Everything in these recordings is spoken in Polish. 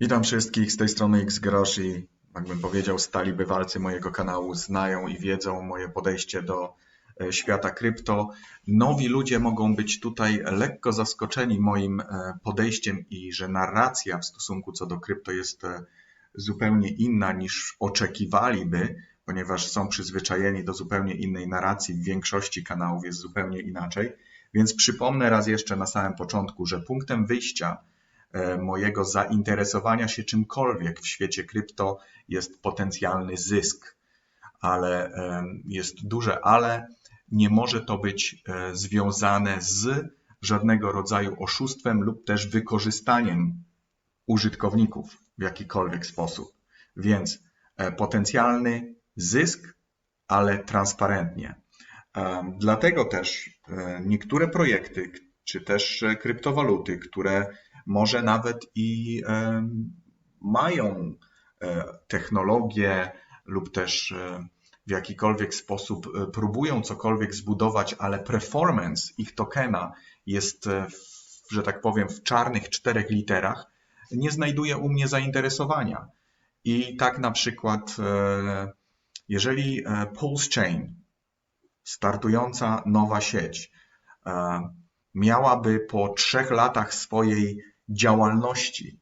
Witam wszystkich, z tej strony Xgrosz i jakbym powiedział, stali bywalcy mojego kanału znają i wiedzą moje podejście do e, świata krypto. Nowi ludzie mogą być tutaj lekko zaskoczeni moim e, podejściem i że narracja w stosunku co do krypto jest e, zupełnie inna niż oczekiwaliby, ponieważ są przyzwyczajeni do zupełnie innej narracji. W większości kanałów jest zupełnie inaczej. Więc przypomnę raz jeszcze na samym początku, że punktem wyjścia mojego zainteresowania się czymkolwiek w świecie krypto jest potencjalny zysk. Ale e, jest duże ale, nie może to być e, związane z żadnego rodzaju oszustwem lub też wykorzystaniem użytkowników w jakikolwiek sposób. Więc potencjalny zysk, ale transparentnie. Dlatego też niektóre projekty, czy też kryptowaluty, które może nawet i mają e, technologię lub też e, w jakikolwiek sposób e, próbują cokolwiek zbudować, ale performance ich tokena jest, że tak powiem, w czarnych czterech literach, nie znajduje u mnie zainteresowania. I tak na przykład, jeżeli Pulse Chain, startująca nowa sieć, miałaby po trzech latach swojej działalności.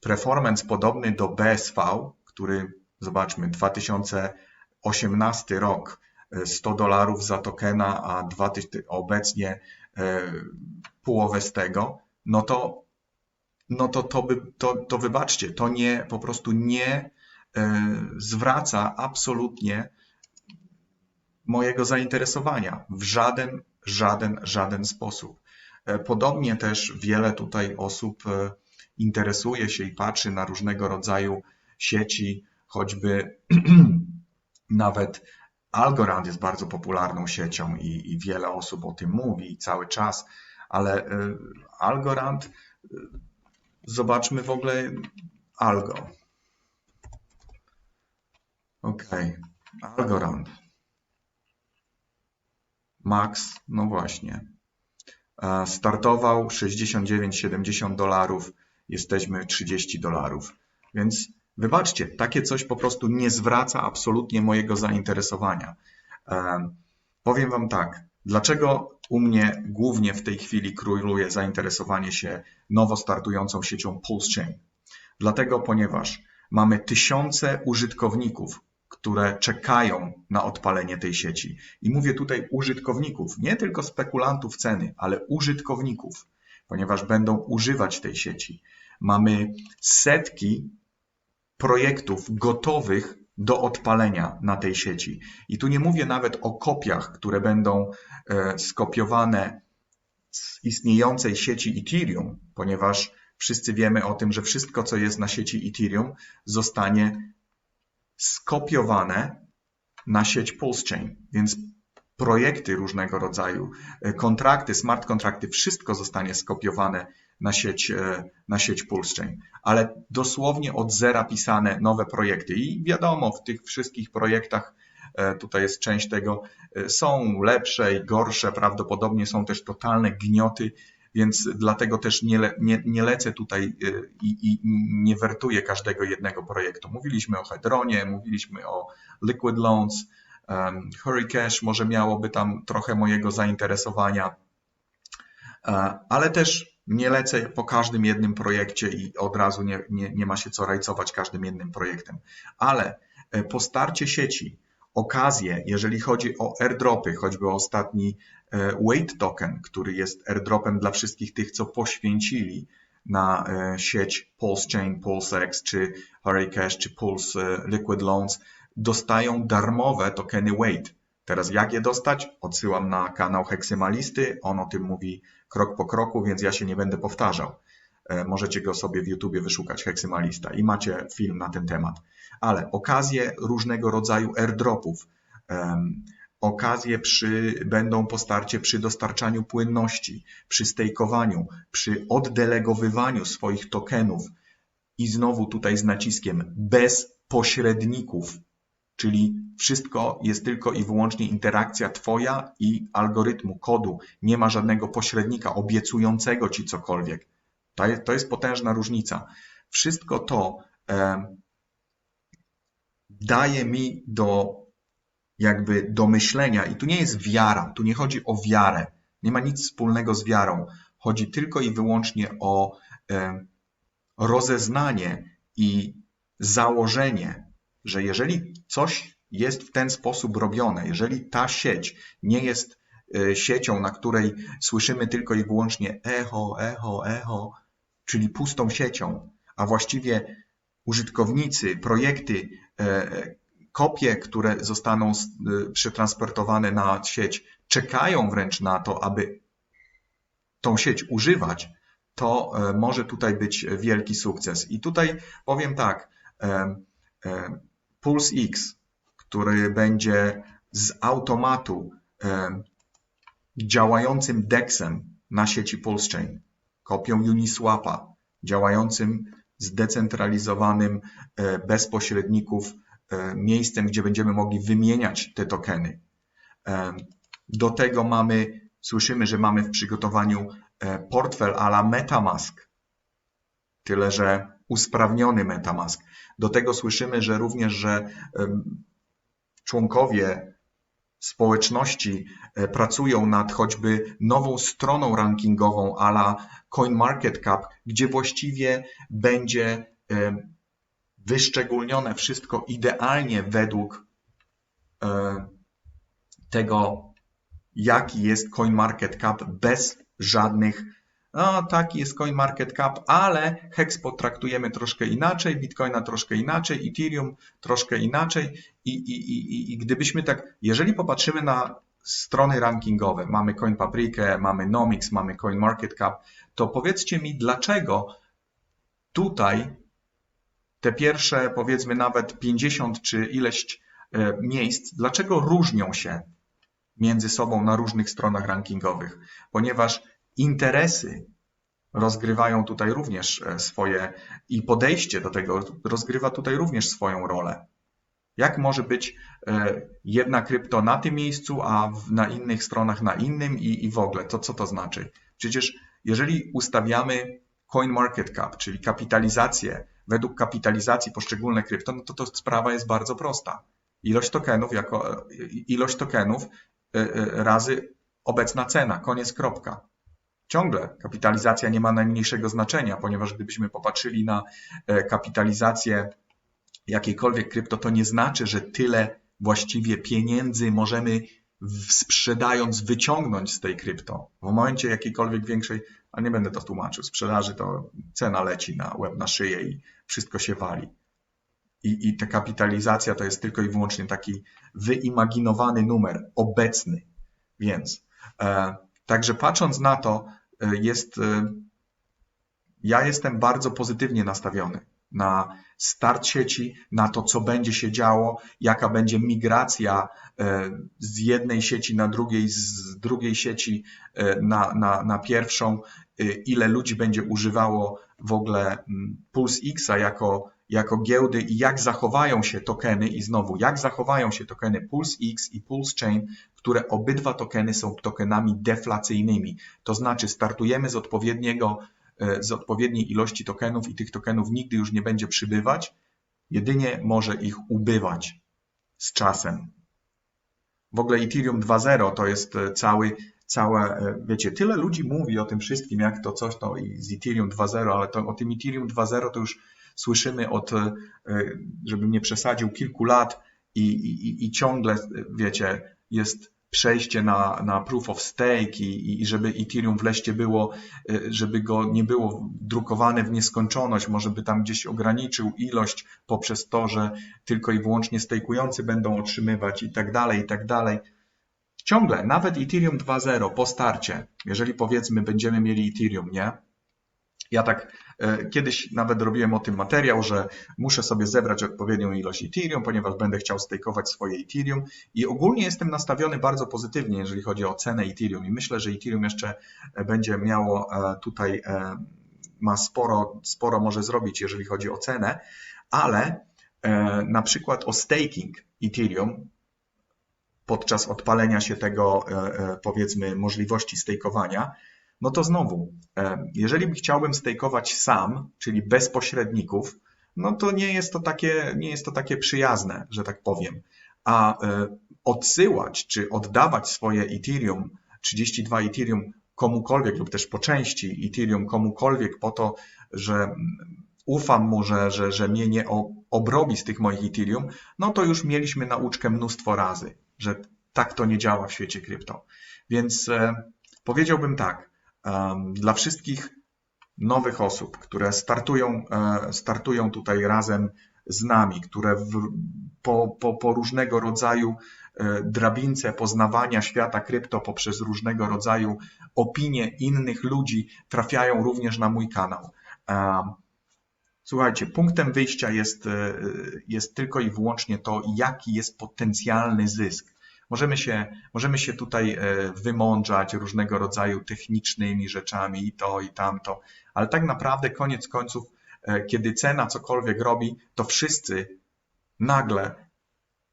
Performance podobny do BSV, który zobaczmy 2018 rok 100 e, dolarów za tokena, a 2000, obecnie e, połowę z tego, no to, no to, to, by, to, to wybaczcie, to nie, po prostu nie e, zwraca absolutnie mojego zainteresowania w żaden, żaden, żaden sposób. E, podobnie też wiele tutaj osób e, interesuje się i patrzy na różnego rodzaju sieci, choćby nawet Algorand jest bardzo popularną siecią i, i wiele osób o tym mówi cały czas, ale e, Algorand, zobaczmy w ogóle Algo. Ok, Algorand. Max, no właśnie. Startował 69-70 dolarów, jesteśmy 30 dolarów. Więc wybaczcie, takie coś po prostu nie zwraca absolutnie mojego zainteresowania. Powiem Wam tak, dlaczego u mnie głównie w tej chwili króluje zainteresowanie się nowo startującą siecią Pulse Chain? Dlatego, ponieważ mamy tysiące użytkowników, które czekają na odpalenie tej sieci. I mówię tutaj użytkowników, nie tylko spekulantów ceny, ale użytkowników, ponieważ będą używać tej sieci. Mamy setki projektów gotowych do odpalenia na tej sieci. I tu nie mówię nawet o kopiach, które będą e, skopiowane z istniejącej sieci Ethereum, ponieważ wszyscy wiemy o tym, że wszystko, co jest na sieci Ethereum, zostanie skopiowane na sieć PulseChain, więc projekty różnego rodzaju, e, kontrakty, smart kontrakty, wszystko zostanie skopiowane na sieć, e, na sieć PulseChain, ale dosłownie od zera pisane nowe projekty. I wiadomo, w tych wszystkich projektach e, tutaj jest część tego, są lepsze i gorsze, prawdopodobnie są też totalne gnioty, więc dlatego też nie, nie, nie lecę tutaj y, i, i, nie wertuję każdego jednego projektu. Mówiliśmy o Hedronie, mówiliśmy o Liquid Loans, um, Hurricash może miałoby tam trochę mojego zainteresowania, e, ale też nie lecę po każdym jednym projekcie i od razu nie, nie, nie ma się co rajcować każdym jednym projektem. Ale e, po starcie sieci, okazję, jeżeli chodzi o airdropy, choćby ostatni Wait Token, który jest airdropem dla wszystkich tych, co poświęcili na e, sieć Pulse Chain, PulseX, czy Hurricash, czy Pulse e, Liquid Loans, dostają darmowe tokeny Wait. Teraz jak je dostać? Odsyłam na kanał Heksymalisty, on o tym mówi krok po kroku, więc ja się nie będę powtarzał. Możecie go sobie w YouTubie wyszukać, Heksymalista i macie film na ten temat ale okazje różnego rodzaju airdropów, okazje przy, będą po starcie przy dostarczaniu płynności, przy stejkowaniu, przy oddelegowywaniu swoich tokenów i znowu tutaj z naciskiem bez pośredników, czyli wszystko jest tylko i wyłącznie interakcja Twoja i algorytmu, kodu. Nie ma żadnego pośrednika obiecującego Ci cokolwiek. To jest potężna różnica. wszystko to daje mi do jakby do myślenia i tu nie jest wiara, tu nie chodzi o wiarę, nie ma nic wspólnego z wiarą. Chodzi tylko i wyłącznie o e, rozeznanie i założenie, że jeżeli coś jest w ten sposób robione, jeżeli ta sieć nie jest e, siecią, na której słyszymy tylko i wyłącznie echo, echo, echo, czyli pustą siecią, a właściwie użytkownicy, projekty, e, kopie, które zostaną przetransportowane na sieć, czekają wręcz na to, aby tą sieć używać, to e, może tutaj być wielki sukces. I tutaj powiem tak, e, e, Pulse X, który będzie z automatu działającym DEXem na sieci Pulse Chain, kopią Uniswapa, działającym zdecentralizowanym, bez pośredników miejscem, gdzie będziemy mogli wymieniać te tokeny. Do tego mamy, słyszymy, że mamy w przygotowaniu E, portfel ala MetaMask, tyle że usprawniony MetaMask. Do tego słyszymy, że również, że członkowie społeczności e, pracują nad choćby nową stroną rankingową ala CoinMarketCap, gdzie właściwie będzie wyszczególnione wszystko idealnie według e, tego, jaki jest CoinMarketCap bez żadnych no taki jest CoinMarketCap, ale Hex potraktujemy troszkę inaczej, Bitcoina troszkę inaczej, Ethereum troszkę inaczej i, i, i, i gdybyśmy tak, jeżeli popatrzymy na strony rankingowe, mamy CoinPaprikę, mamy Nomics, mamy CoinMarketCap, to powiedzcie mi, dlaczego tutaj te pierwsze, powiedzmy nawet 50 czy ileś e, miejsc, dlaczego różnią się między sobą na różnych stronach rankingowych, ponieważ interesy rozgrywają tutaj również e, swoje i podejście do tego rozgrywa tutaj również swoją rolę. Jak może być e, jedna krypto na tym miejscu, a na innych stronach na innym i, i w ogóle, to co to znaczy? Przecież jeżeli ustawiamy CoinMarketCap, czyli kapitalizację według kapitalizacji poszczególne krypto, no to to sprawa jest bardzo prosta. Ilość tokenów jako ilość tokenów razy obecna cena, koniec kropka. Ciągle kapitalizacja nie ma najmniejszego znaczenia, ponieważ gdybyśmy popatrzyli na e, kapitalizację jakiejkolwiek krypto, to nie znaczy, że tyle właściwie pieniędzy możemy sprzedając wyciągnąć z tej krypto. W momencie jakiejkolwiek większej, a nie będę to tłumaczył, sprzedaży to cena leci na łeb, na szyję i wszystko się wali. I, I ta kapitalizacja to jest tylko i wyłącznie taki wyimaginowany numer, obecny. Więc e, także patrząc na to, E, jest, e, ja jestem bardzo pozytywnie nastawiony na start sieci, na to, co będzie się działo, jaka będzie migracja e, z jednej sieci na drugiej, z drugiej sieci na, na, na pierwszą, ile ludzi będzie używało w ogóle mm, Pulse X jako, jako giełdy i jak zachowają się tokeny i znowu, jak zachowają się tokeny Pulse X i Pulse Chain które obydwa tokeny są tokenami deflacyjnymi. To znaczy startujemy z odpowiedniego, e, z odpowiedniej ilości tokenów i tych tokenów nigdy już nie będzie przybywać, jedynie może ich ubywać z czasem. W ogóle Ethereum 2.0 to jest e, cały, całe, e, wiecie, tyle ludzi mówi o tym wszystkim, jak to coś, to i z Ethereum 2.0, ale to, o tym Ethereum 2.0 to już słyszymy od, żebym nie przesadził, kilku lat i, i, i ciągle, wiecie, jest przejście na, na proof of stake i, i żeby Ethereum wleście było, y, żeby go nie było drukowane w nieskończoność, może by tam gdzieś ograniczył ilość poprzez to, że tylko i wyłącznie stejkujący będą otrzymywać i tak dalej, i tak dalej. Ciągle, nawet Ethereum 2.0 po starcie, jeżeli powiedzmy będziemy mieli Ethereum, nie? Ja tak e, kiedyś nawet robiłem o tym materiał, że muszę sobie zebrać odpowiednią ilość Ethereum, ponieważ będę chciał stakeować swoje Ethereum i ogólnie jestem nastawiony bardzo pozytywnie, jeżeli chodzi o cenę Ethereum i myślę, że Ethereum jeszcze e, będzie miało e, tutaj, ma sporo, sporo może zrobić, jeżeli chodzi o cenę, ale na przykład o staking Ethereum podczas odpalenia się tego, powiedzmy, możliwości stakeowania, no to znowu, e, jeżeli chciałbym stejkować sam, czyli bez pośredników, no to nie jest to takie, nie jest to takie przyjazne, że tak powiem. A e, odsyłać czy oddawać swoje Ethereum, 32 Ethereum komukolwiek lub też po części Ethereum komukolwiek po to, że mm, ufam mu, że, że, że mnie nie obrobi z tych moich Ethereum, no to już mieliśmy nauczkę mnóstwo razy, że tak to nie działa w świecie krypto. Więc e, powiedziałbym tak, dla wszystkich nowych osób, które startują, e, startują tutaj razem z nami, które w, po, po, po różnego rodzaju e, drabince poznawania świata krypto poprzez różnego rodzaju opinie innych ludzi trafiają również na mój kanał. E, słuchajcie, punktem wyjścia jest, jest tylko i wyłącznie to, jaki jest potencjalny zysk. Możemy się, możemy się tutaj wymądrzać różnego rodzaju technicznymi rzeczami i to i tamto, ale tak naprawdę koniec końców, e, kiedy cena cokolwiek robi, to wszyscy nagle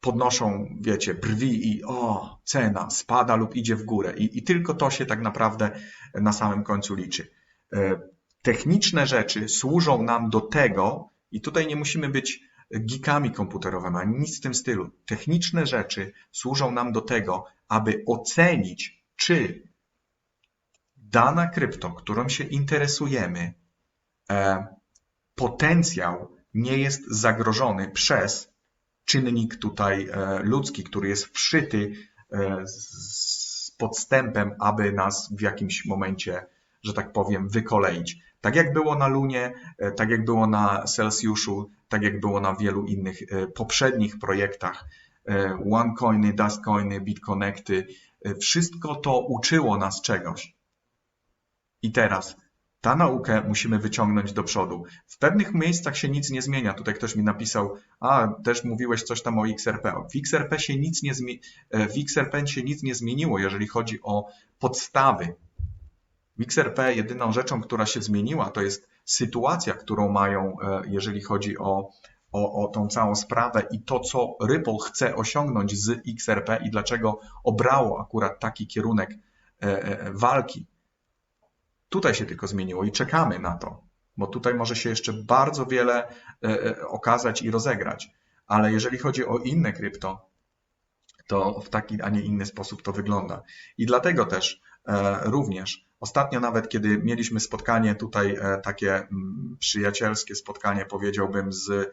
podnoszą, wiecie, brwi i o, cena spada lub idzie w górę. I, I tylko to się tak naprawdę na samym końcu liczy. E, techniczne rzeczy służą nam do tego, i tutaj nie musimy być geekami komputerowymi, ani nic w tym stylu. Techniczne rzeczy służą nam do tego, aby ocenić, czy dana krypto, którą się interesujemy, e, potencjał nie jest zagrożony przez czynnik tutaj e, ludzki, który jest wszyty e, z podstępem, aby nas w jakimś momencie, że tak powiem, wykoleić. Tak jak było na Lunie, tak jak było na Celsjuszu, tak jak było na wielu innych poprzednich projektach. OneCoiny, Dustcoiny, BitConnecty, wszystko to uczyło nas czegoś. I teraz ta naukę musimy wyciągnąć do przodu. W pewnych miejscach się nic nie zmienia. Tutaj ktoś mi napisał, a też mówiłeś coś tam o XRP. W XRP się nic nie, zmi- e, w XRP się nic nie zmieniło, jeżeli chodzi o podstawy. W XRP jedyną rzeczą, która się zmieniła, to jest sytuacja, którą mają, e, jeżeli chodzi o, o, o tą całą sprawę i to, co Ripple chce osiągnąć z XRP i dlaczego obrało akurat taki kierunek e, walki Tutaj się tylko zmieniło i czekamy na to, bo tutaj może się jeszcze bardzo wiele e, e, okazać i rozegrać. Ale jeżeli chodzi o inne krypto, to w taki, a nie inny sposób to wygląda. I dlatego też e, również ostatnio nawet, kiedy mieliśmy spotkanie tutaj, takie mm, przyjacielskie spotkanie, powiedziałbym, z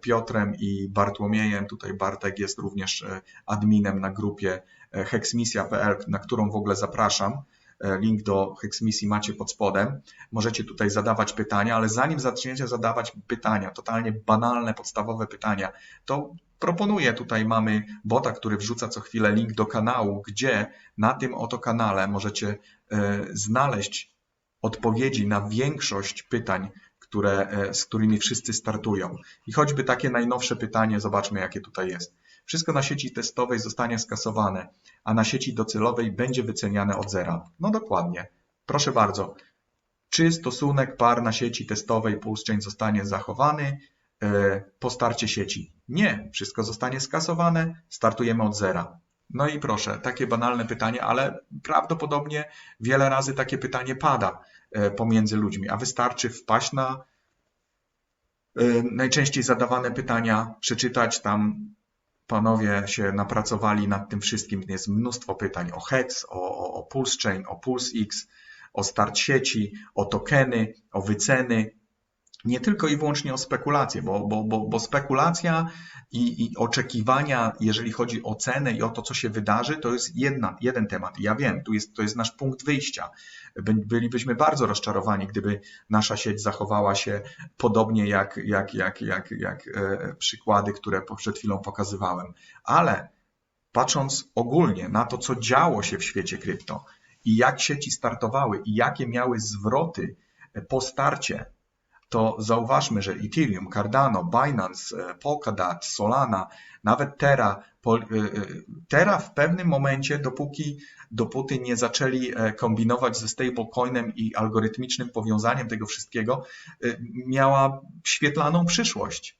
Piotrem i Bartłomiejem, tutaj Bartek jest również adminem na grupie hexmisja.pl, na którą w ogóle zapraszam, E, link do Hexmisji macie pod spodem. Możecie tutaj zadawać pytania, ale zanim zaczniecie zadawać pytania, totalnie banalne, podstawowe pytania, to proponuję, tutaj mamy bota, który wrzuca co chwilę link do kanału, gdzie na tym oto kanale możecie e, znaleźć odpowiedzi na większość pytań, które, e, z którymi wszyscy startują. I choćby takie najnowsze pytanie, zobaczmy jakie tutaj jest. Wszystko na sieci testowej zostanie skasowane, a na sieci docelowej będzie wyceniane od zera. No dokładnie. Proszę bardzo. Czy stosunek par na sieci testowej PulseChain zostanie zachowany po starcie sieci? Nie. Wszystko zostanie skasowane, startujemy od zera. No i proszę, takie banalne pytanie, ale prawdopodobnie wiele razy takie pytanie pada e, pomiędzy ludźmi, a wystarczy wpaść na e, najczęściej zadawane pytania, przeczytać tam panowie się napracowali nad tym wszystkim. Jest mnóstwo pytań o HEX, o, o, o Pulse Chain, o PulseX, o start sieci, o tokeny, o wyceny, nie tylko i wyłącznie o spekulacje, bo, bo, bo, bo spekulacja i, i, oczekiwania, jeżeli chodzi o cenę i o to, co się wydarzy, to jest jedna, jeden temat. Ja wiem, tu jest, to jest nasz punkt wyjścia. Bylibyśmy bardzo rozczarowani, gdyby nasza sieć zachowała się podobnie jak, jak, jak, jak, jak e, przykłady, które przed chwilą pokazywałem. Ale patrząc ogólnie na to, co działo się w świecie krypto i jak sieci startowały i jakie miały zwroty po starcie, to zauważmy, że Ethereum, Cardano, Binance, e, Polkadot, Solana, nawet Terra, e, e, Terra w pewnym momencie, dopóki, dopóty nie zaczęli kombinować ze stablecoinem i algorytmicznym powiązaniem tego wszystkiego, miała świetlaną przyszłość.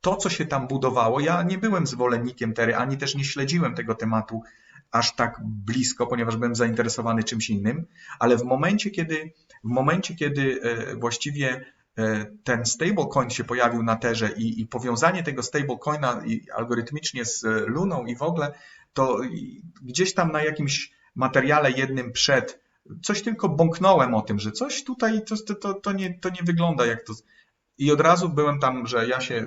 To, co się tam budowało, ja nie byłem zwolennikiem Tery, ani też nie śledziłem tego tematu aż tak blisko, ponieważ byłem zainteresowany czymś innym, ale w momencie, kiedy, w momencie, kiedy właściwie ten stablecoin się pojawił na terze i, i powiązanie tego stablecoina algorytmicznie z Luną i w ogóle, to gdzieś tam na jakimś materiale jednym przed coś tylko bąknąłem o tym, że coś tutaj to, to, to, nie, to nie wygląda jak to. I od razu byłem tam, że ja się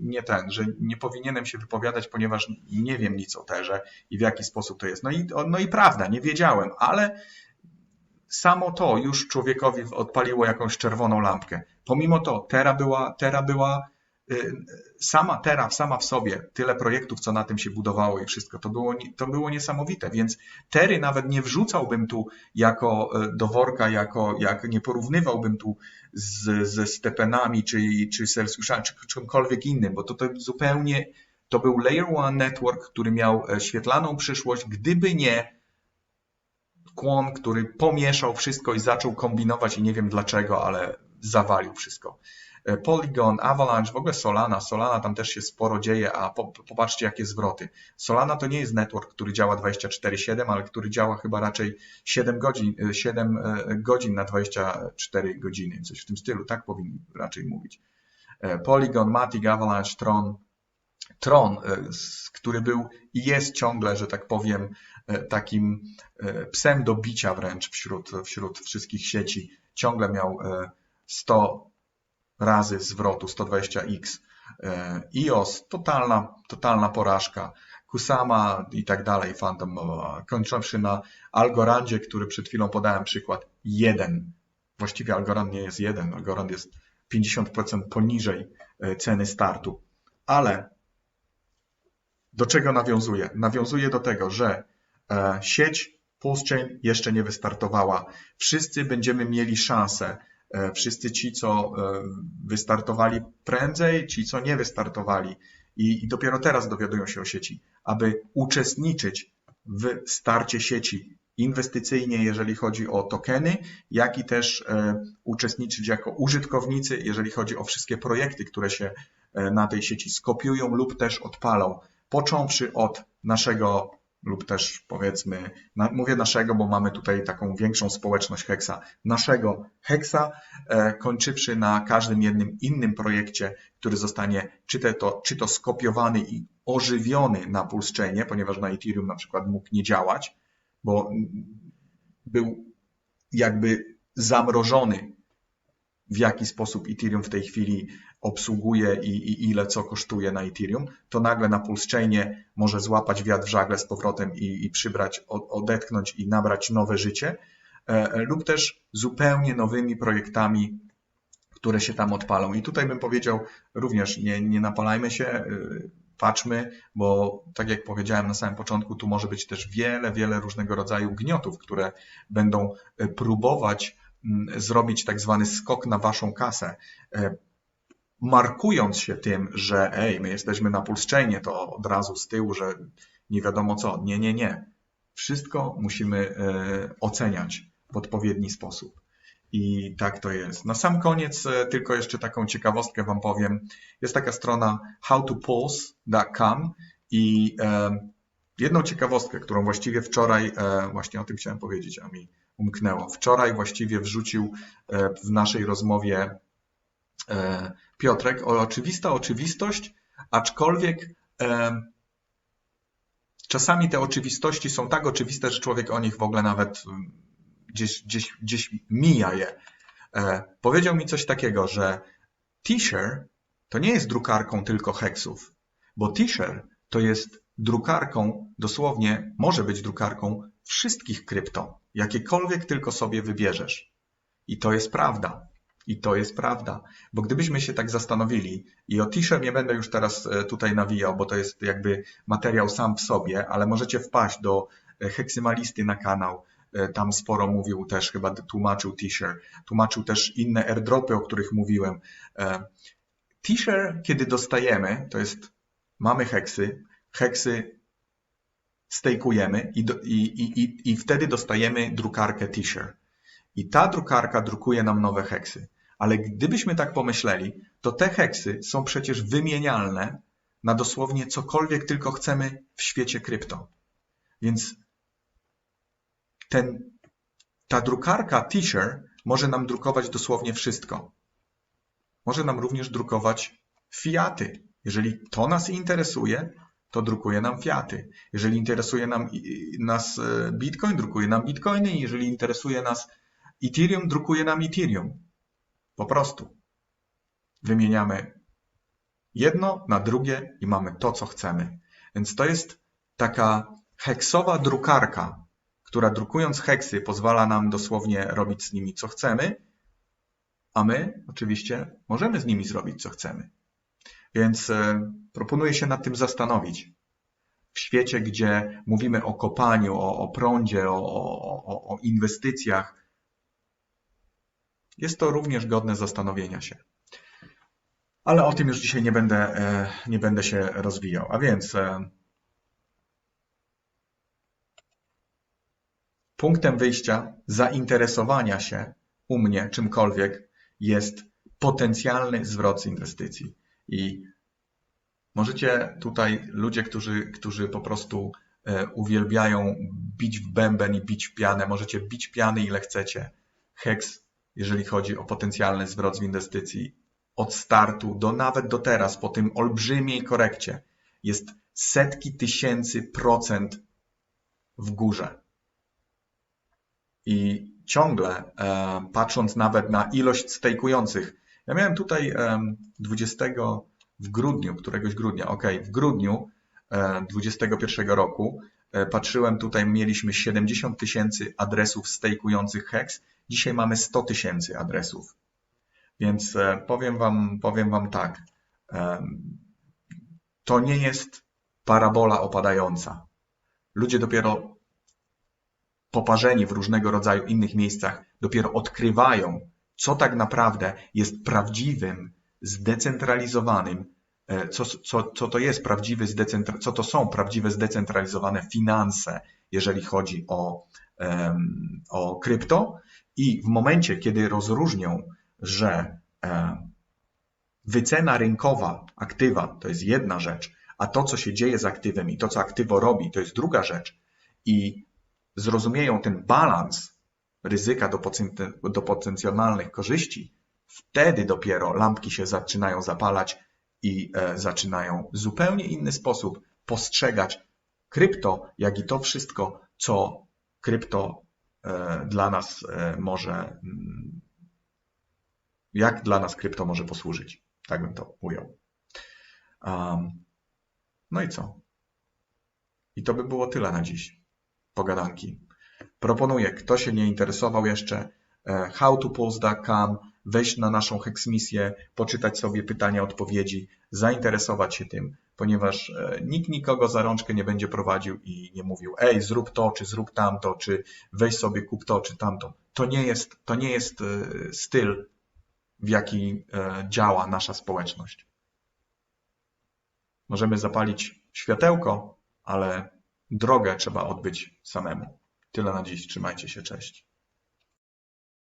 nie ten, że nie powinienem się wypowiadać, ponieważ nie wiem nic o terze i w jaki sposób to jest. No i, no i prawda, nie wiedziałem, ale samo to już człowiekowi odpaliło jakąś czerwoną lampkę. Pomimo to, Tera była, Tera była y, sama Tera, sama w sobie, tyle projektów, co na tym się budowało i wszystko, to było, to było niesamowite, więc Tery nawet nie wrzucałbym tu jako y, do worka, jako, jak nie porównywałbym tu z, ze Stepenami, czy, czy Celsiuszami, czy czymkolwiek innym, bo to, to zupełnie, to był Layer One Network, który miał e, świetlaną przyszłość, gdyby nie Kwon, który pomieszał wszystko i zaczął kombinować i nie wiem dlaczego, ale zawalił wszystko. E, Polygon, Avalanche, w ogóle Solana. Solana tam też się sporo dzieje, a po, popatrzcie jakie zwroty. Solana to nie jest network, który działa 24/7, ale który działa chyba raczej 7 godzin, 7 e, e, godzin na 24 godziny, coś w tym stylu, tak powinni raczej mówić. Polygon, Matic, Avalanche, Tron. Tron, który był i jest ciągle, że tak powiem, takim psem do bicia wręcz wśród, wśród wszystkich sieci. Ciągle miał 100 razy zwrotu 120x. iOS, e, totalna, totalna porażka. Kusama i tak dalej, Phantom, kończąwszy na Algorandzie, który przed chwilą podałem przykład, jeden. Właściwie Algorand nie jest jeden, Algorand jest 50% poniżej e, ceny startu. Ale do czego nawiązuje? Nawiązuje do tego, że e, sieć PulseChain jeszcze nie wystartowała. Wszyscy będziemy mieli szansę wszyscy ci, co e, wystartowali prędzej, ci, co nie wystartowali. I, i dopiero teraz dowiadują się o sieci, aby uczestniczyć w starcie sieci inwestycyjnie, jeżeli chodzi o tokeny, jak i też e, uczestniczyć jako użytkownicy, jeżeli chodzi o wszystkie projekty, które się na tej sieci skopiują lub też odpalą, począwszy od naszego lub też powiedzmy, na, mówię naszego, bo mamy tutaj taką większą społeczność Hexa, naszego Hexa, e, kończywszy na każdym jednym innym projekcie, który zostanie czy to, czy to skopiowany i ożywiony na PulseChainie, ponieważ na Ethereum na przykład mógł nie działać, bo był jakby zamrożony w jaki sposób Ethereum w tej chwili obsługuje i, i, ile co kosztuje na Ethereum, to nagle na PulseChainie może złapać wiatr w żagle z powrotem i, i przybrać, odetchnąć i nabrać nowe życie, e, e, lub też zupełnie nowymi projektami, które się tam odpalą. I tutaj bym powiedział również, nie, nie napalajmy się, e, patrzmy, bo tak jak powiedziałem na samym początku, tu może być też wiele, wiele różnego rodzaju gniotów, które będą próbować mm, zrobić tak zwany skok na waszą kasę markując się tym, że ej, my jesteśmy na pulszczenie, to od razu z tyłu, że nie wiadomo co. Nie, nie, nie. Wszystko musimy e, oceniać w odpowiedni sposób. I tak to jest. Na sam koniec e, tylko jeszcze taką ciekawostkę Wam powiem. Jest taka strona howtopulse.com i e, jedną ciekawostkę, którą właściwie wczoraj, właśnie o tym chciałem powiedzieć, a mi umknęło. Wczoraj właściwie wrzucił w naszej rozmowie E, Piotrek, oczywista oczywistość, aczkolwiek e, czasami te oczywistości są tak oczywiste, że człowiek o nich w ogóle nawet mm, gdzieś, gdzieś, gdzieś mija je. E, powiedział mi coś takiego, że T-shirt to nie jest drukarką tylko heksów, bo T-shirt to jest drukarką, dosłownie może być drukarką wszystkich krypto, jakiekolwiek tylko sobie wybierzesz. I to jest prawda. I to jest prawda, bo gdybyśmy się tak zastanowili, i o t-shirt nie będę już teraz e, tutaj nawijał, bo to jest jakby materiał sam w sobie, ale możecie wpaść do e, heksymalisty na kanał, e, tam sporo mówił też, chyba tłumaczył t-shirt, tłumaczył też inne airdropy, o których mówiłem. T-shirt, kiedy dostajemy, to jest, mamy heksy, heksy stejkujemy i, i, i, i wtedy dostajemy drukarkę t-shirt. I ta drukarka drukuje nam nowe heksy. Ale gdybyśmy tak pomyśleli, to te heksy są przecież wymienialne na dosłownie cokolwiek tylko chcemy w świecie krypto. Więc ten, ta drukarka T-shirt może nam drukować dosłownie wszystko. Może nam również drukować fiaty. Jeżeli to nas interesuje, to drukuje nam fiaty. Jeżeli interesuje nam, nas e, Bitcoin, drukuje nam Bitcoiny. Jeżeli interesuje nas Ethereum, drukuje nam Ethereum. Po prostu. Wymieniamy jedno na drugie i mamy to, co chcemy. Więc to jest taka heksowa drukarka, która drukując heksy pozwala nam dosłownie robić z nimi co chcemy, a my oczywiście możemy z nimi zrobić co chcemy. Więc e, proponuję się nad tym zastanowić. W świecie, gdzie mówimy o kopaniu, o, o prądzie, o, o, o inwestycjach, jest to również godne zastanowienia się. Ale o tym już dzisiaj nie będę, e, nie będę się rozwijał. A więc e, punktem wyjścia zainteresowania się u mnie czymkolwiek jest potencjalny zwrot z inwestycji. I możecie tutaj, ludzie, którzy, którzy po prostu e, uwielbiają bić w bęben i bić w pianę, możecie bić piany ile chcecie. Hex, jeżeli chodzi o potencjalny zwrot z inwestycji, od startu do nawet do teraz, po tym olbrzymiej korekcie, jest setki tysięcy procent w górze. I ciągle, e, patrząc nawet na ilość stejkujących, ja miałem tutaj 20 w grudniu, któregoś grudnia, ok, w grudniu 2021 roku e, patrzyłem tutaj, mieliśmy 70 tysięcy adresów stejkujących HEX, dzisiaj mamy 100 tysięcy adresów. Więc e, powiem wam, powiem wam tak, to nie jest parabola opadająca. Ludzie dopiero poparzeni w różnego rodzaju innych miejscach, dopiero odkrywają, co tak naprawdę jest prawdziwym, zdecentralizowanym, e, co, co, co to jest prawdziwy, co to są prawdziwe zdecentralizowane finanse, jeżeli chodzi o, o krypto. I w momencie, kiedy rozróżnią, że e, wycena rynkowa aktywa to jest jedna rzecz, a to, co się dzieje z aktywem i to, co aktywo robi, to jest druga rzecz, i zrozumieją ten balans ryzyka do, potencjalnych korzyści, wtedy dopiero lampki się zaczynają zapalać i e, zaczynają w zupełnie inny sposób postrzegać krypto, jak i to wszystko, co krypto dla nas e, może, mm, jak dla nas krypto może posłużyć. Tak bym to ujął. Um, no i co? I to by było tyle na dziś pogadanki. Proponuję, kto się nie interesował jeszcze, e, howtopulse.com, wejść na naszą heksmisję, poczytać sobie pytania, odpowiedzi, zainteresować się tym, ponieważ e, nikt nikogo za rączkę nie będzie prowadził i nie mówił, ej, zrób to, czy zrób tamto, czy weź sobie, kup to, czy tamto. To nie jest, to nie jest e, styl, w jaki działa nasza społeczność. Możemy zapalić światełko, ale drogę trzeba odbyć samemu. Tyle na dziś. Trzymajcie się. Cześć.